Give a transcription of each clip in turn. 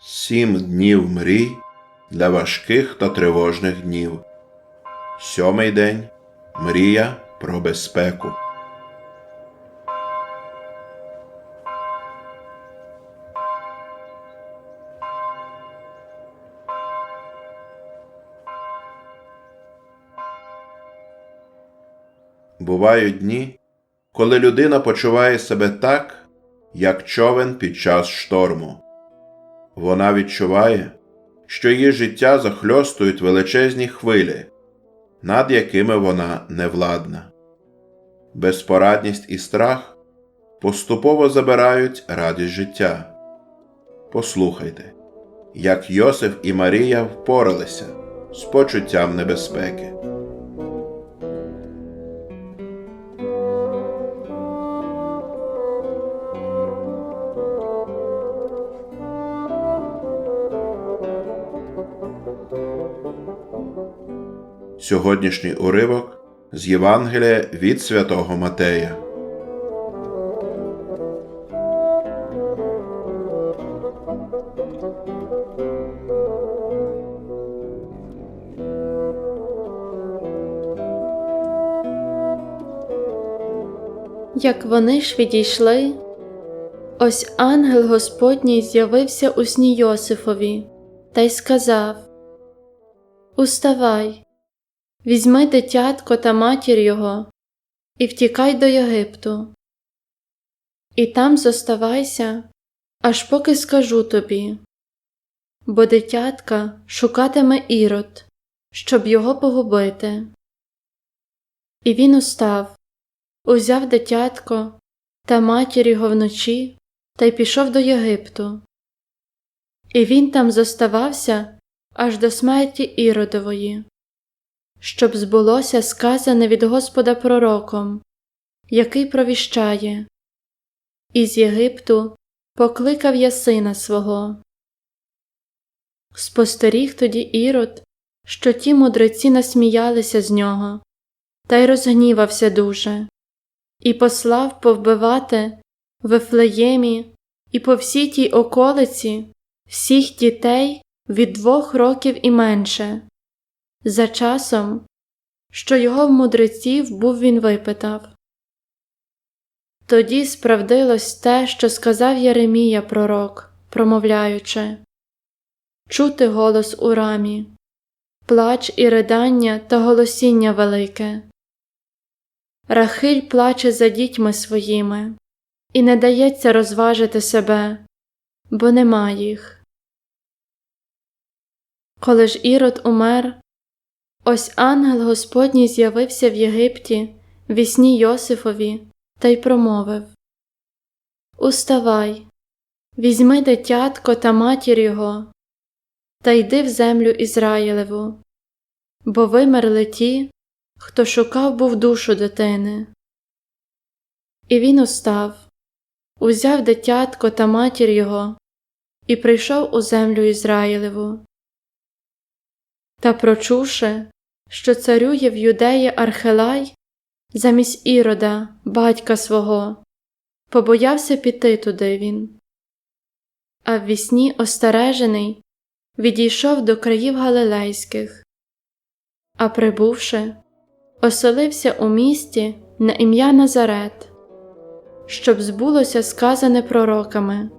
Сім днів мрій для важких та тривожних днів. Сьомий день мрія про безпеку. Бувають дні, коли людина почуває себе так, як човен під час шторму. Вона відчуває, що її життя захльостують величезні хвилі, над якими вона невладна. Безпорадність і страх поступово забирають радість життя. Послухайте, як Йосиф і Марія впоралися з почуттям небезпеки. Сьогоднішній уривок з Євангелія від святого Матея. Як вони ж відійшли, ось ангел Господній з'явився у сні Йосифові та й сказав Уставай, візьми дитятко та матір його і втікай до Єгипту. І там зоставайся, аж поки скажу тобі, бо дитятка шукатиме ірод, щоб його погубити. І він устав узяв дитятко та матір його вночі та й пішов до Єгипту. І він там зоставався аж до смерті Іродової, щоб збулося сказане від Господа пророком, який провіщає Із Єгипту покликав я сина свого. Спостеріг тоді Ірод, що ті мудреці насміялися з нього, та й розгнівався дуже і послав повбивати в Вифлеємі і по всій тій околиці всіх дітей від двох років і менше, за часом, що його в мудреців був він випитав. Тоді справдилось те, що сказав Єремія пророк, промовляючи Чути голос у рамі, плач і ридання та голосіння велике. Рахиль плаче за дітьми своїми і не дається розважити себе, бо нема їх. Коли ж Ірод умер, ось ангел Господній з'явився в Єгипті в сні Йосифові та й промовив Уставай, візьми дитятко та матір його, та йди в землю Ізраїлеву, бо вимерли ті, хто шукав був душу дитини. І він устав, узяв дитятко та матір його і прийшов у землю Ізраїлеву. Та прочувши, що царює в юдеї Архелай, замість Ірода, батька свого, побоявся піти туди він. А в вісні остережений відійшов до країв Галилейських, а прибувши, оселився у місті на ім'я Назарет, щоб збулося сказане пророками,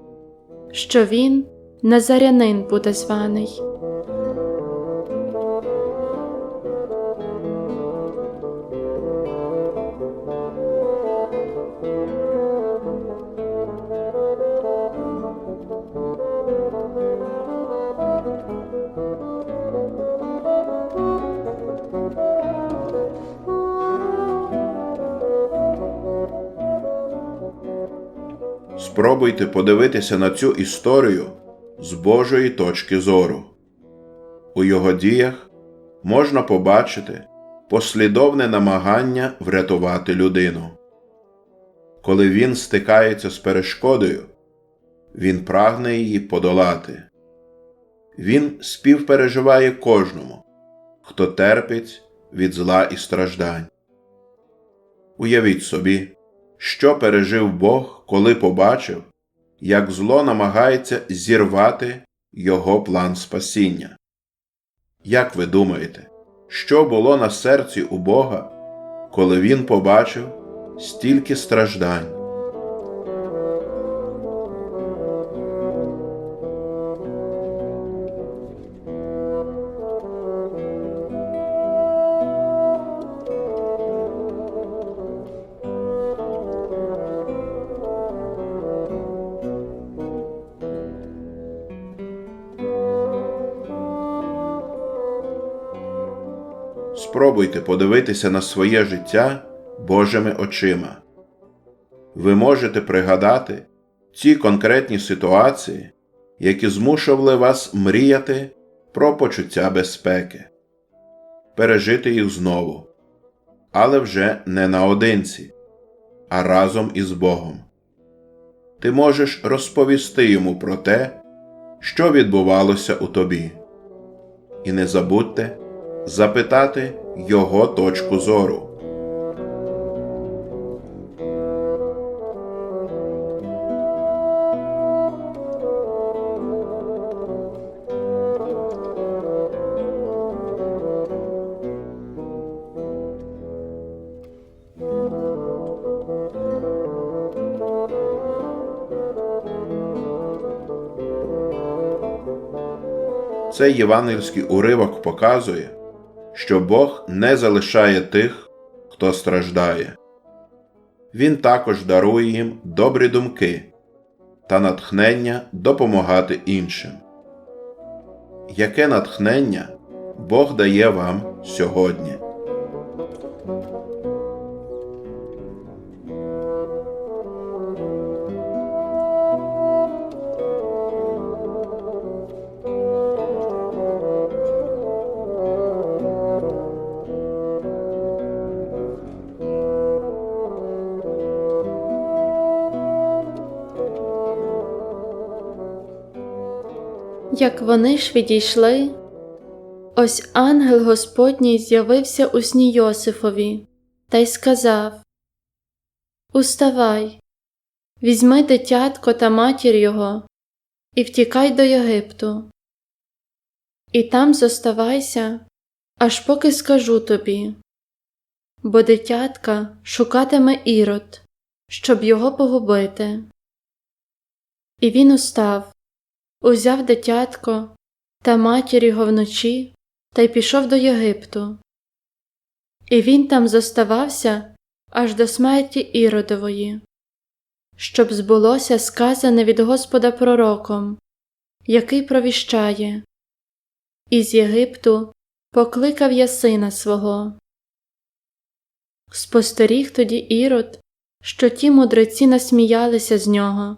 що він Назарянин буде званий. Спробуйте подивитися на цю історію з Божої точки зору. У його діях можна побачити послідовне намагання врятувати людину. Коли він стикається з перешкодою, він прагне її подолати. Він співпереживає кожному, хто терпить від зла і страждань. Уявіть собі, що пережив Бог, коли побачив, як зло намагається зірвати Його план спасіння. Як ви думаєте, що було на серці у Бога, коли він побачив стільки страждань? Спробуйте подивитися на своє життя Божими очима. Ви можете пригадати ці конкретні ситуації, які змушували вас мріяти про почуття безпеки, пережити їх знову, але вже не наодинці, а разом із Богом. Ти можеш розповісти йому про те, що відбувалося у тобі. І не забудьте запитати його точку зору. Цей євангельський уривок показує, що Бог не залишає тих, хто страждає. Він також дарує їм добрі думки та натхнення допомагати іншим. Яке натхнення Бог дає вам сьогодні? Як вони ж відійшли, ось ангел Господній з'явився у сні Йосифові та й сказав Уставай, візьми дитятко та матір його і втікай до Єгипту. І там зоставайся, аж поки скажу тобі, бо дитятка шукатиме ірод, щоб його погубити. І він устав узяв дитятко та матір його вночі та й пішов до Єгипту. І він там зоставався аж до смерті Іродової, щоб збулося сказане від Господа пророком, який провіщає Із Єгипту покликав я сина свого. Спостеріг тоді Ірод, що ті мудреці насміялися з нього,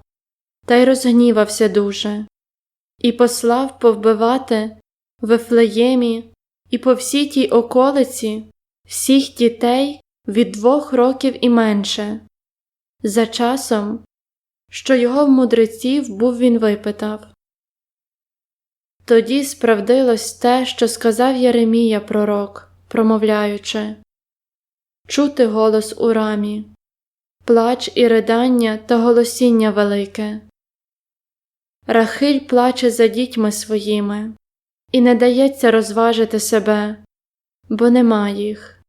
та й розгнівався дуже і послав повбивати в Ефлеємі і по всій тій околиці всіх дітей від двох років і менше, за часом, що його в мудреців був він випитав. Тоді справдилось те, що сказав Єремія пророк, промовляючи Чути голос у рамі, плач і ридання та голосіння велике. Рахиль плаче за дітьми своїми і не дається розважити себе, бо нема їх.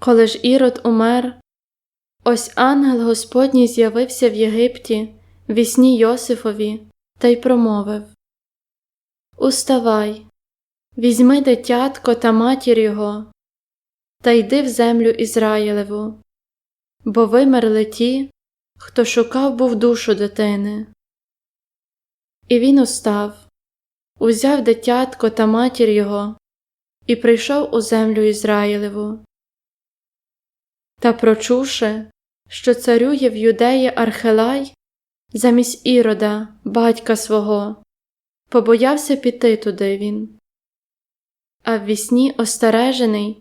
Коли ж Ірод умер, ось ангел Господній з'явився в Єгипті в сні Йосифові та й промовив Уставай, візьми дитятко та матір його, та йди в землю Ізраїлеву, бо вимерли ті, хто шукав був душу дитини. І він устав, узяв дитятко та матір його і прийшов у землю Ізраїлеву. Та, прочувши, що царює в юдеї Архелай, замість Ірода, батька свого, побоявся піти туди він. А в вісні остережений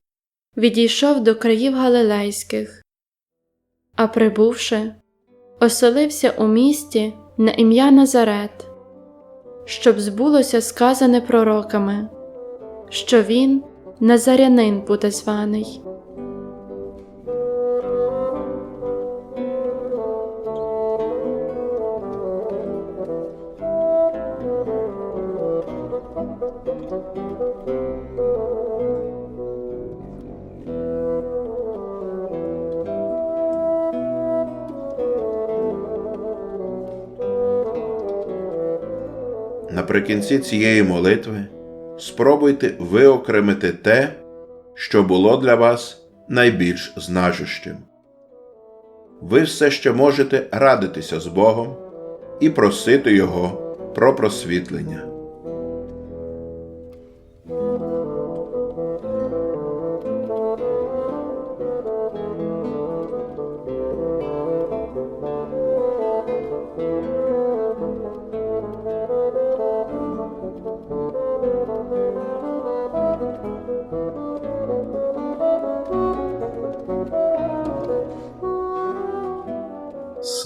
відійшов до країв Галилейських, а прибувши, оселився у місті на ім'я Назарет, щоб збулося сказане пророками, що він Назарянин буде званий. Наприкінці цієї молитви спробуйте виокремити те, що було для вас найбільш значущим. Ви все ще можете радитися з Богом і просити Його про просвітлення.